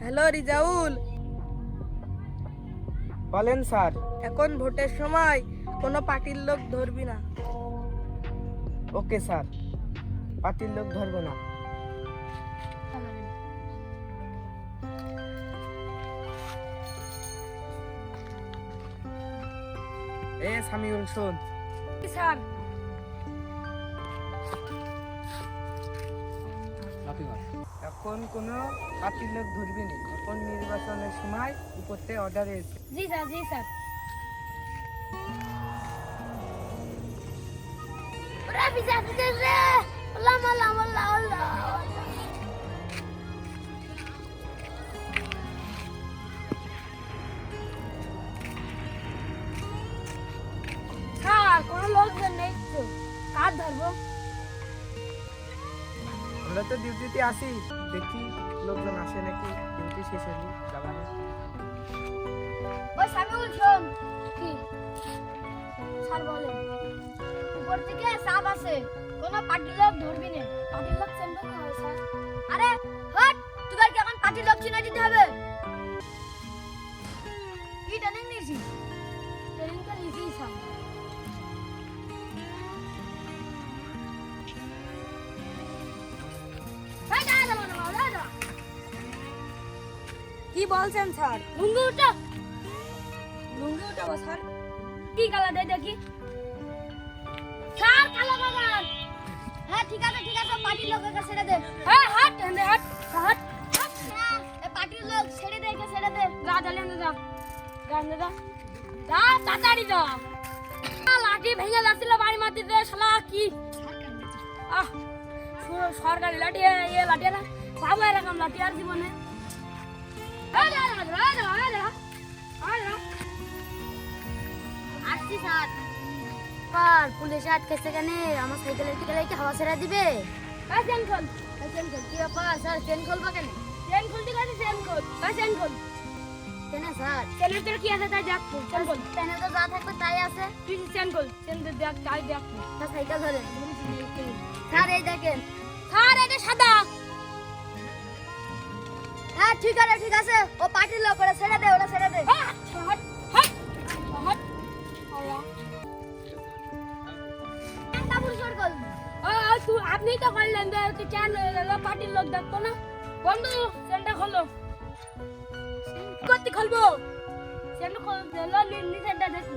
Hello Rezaul. বলেন sir. এখন ভোটের সময় কোনো পার্টির লোক ধরবি না। ওকে স্যার পার্টির লোক ধরবো না। এ সামিউল শোন। স্যার। এখন কোনো পার্টির লোক ধরবি না। এখন নির্বাচনের সময় উপরতে অর্ডার এসেছে জি স্যার জি স্যার। লোকজন নেই তো। কার ধরবো? আমরা তো ডিউটিতে আসি দেখি লোকজন আসে নাকি। ডিউটি শেষ হলি যাবানি ওই কি? স্যার বলেন, উপর থেকে সাপ আছে কোন পার্টির লোক ধরবি না। পার্টির লোক চেনবে না স্যার। আরে, হট! কি এখন পার্টির লোক চিনে দিতে হবে? কি ট্রেনিং নিয়েছি ট্রেনিং কি বলছেন স্যার? লুঙ্গি উঠা। লুঙ্গি উঠাবো স্যার। কি কালার দেয় দেখি। স্যার কালো কালার হ্যাঁ ঠিক আছে ঠিক আছে পার্টির লোক একে ছেড়ে দে। হ্যাঁ হাট এনে হাট হাট। হাট হ্যাঁ, এ পার্টির লোক ছেড়ে দে একে ছেড়ে দে। যা জ্বালিয়ে নে যা। নে যা। যা তাড়াতাড়ি যা। লাঠি ভেঙে যাচ্ছিল বাড়ি মাটিতে শালা কি? আহ সরকারি লাঠি এ এ লাঠি না। পাবো এরকম লাঠি আর জীবনে। পুলিশে আটকেছে কেন আমার সাইকেলের টিকেলে কি হাওয়া ছেড়ে দিবে চেন খোল চেন খোল, কি ব্যাপার স্যার কি আছে তাই দেখ চেন খোল যা থাকবে তাই আছে তুই চেন খোল চেন তাই দেখ। স্যার সাইকেল ধরেন স্যার সাদা হ্যাঁ ঠিক আছে ঠিক আছে। ও পার্টির লোক ওরা ছেড়ে দে ওরা ছেড়ে দে। সর কল ও আপনি তো করলেন কেন পার্টির লোক দেখতো না। বন্ধু চেনটা খোলো। করতে খুলবো? চেনটা খোল দিলো নিচেটা দেখি।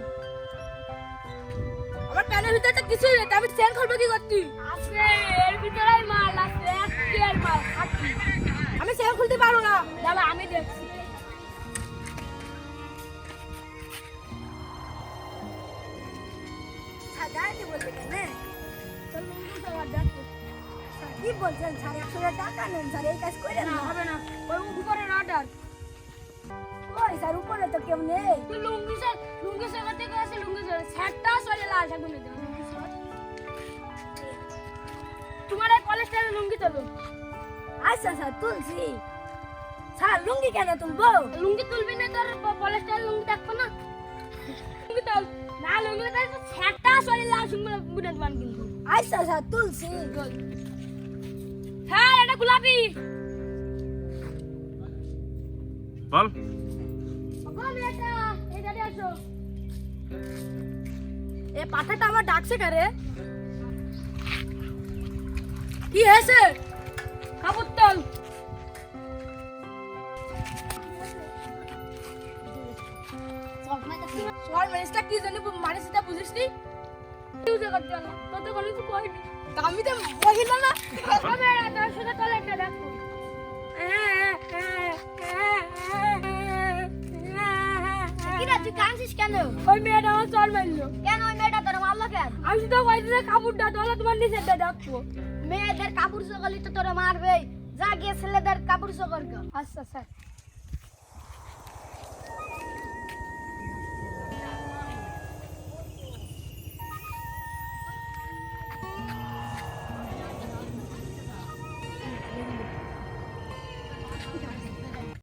আমার প্যানের ভিতরে তো কিছু নেই আমি চেন খুলবো কি করতি? আছে এর ভিতরে মাল আছে বলবে কেন দেখো কি বলছেন স্যার? একশো টাকা নেন স্যার এই কাজ করে না হবে না। ওই উপরে অর্ডার ওই স্যার উপরে তো কেউ নেই। তুই লুঙ্গি সে লুঙ্গি সে করতে গেছে লুঙ্গি সে শার্টটা চলে লাল নিয়ে তোমার এই কলেজটা লুঙ্গি তোলো আচ্ছা স্যার তুলছি। স্যার লুঙ্গি কেন তুলবো? লুঙ্গি তুলবি না তোর কলেজটা লুঙ্গি দেখব না। লুঙ্গি তোল। না লুঙ্গি তো শার্টটা বুনে কিন্তু আচ্ছা তুলছি হ্যাঁ এটা গোলাপি বল এ পাঠাটা আমার ডাকছে কারে কি হয়েছে কাপড় তোল সর মেরেজটা কি জানি এটা বুঝিস নি আমি তো বহিল না। কবে তোর সাথে তোলে একটা দেখো। তুই কাঁদছিস কেন? ওই মেয়েটা আমার চল মারলো। কেন ওই মেয়েটা তোর মারলো কেন? আমি শুধু কইছি কাপড়টা তোলা তোমার নিচেরটা দেখো মেয়েদের কাপড় চোখলি তো তোরা মারবে যা গিয়ে ছেলেদের কাপড় চোখর আচ্ছা স্যার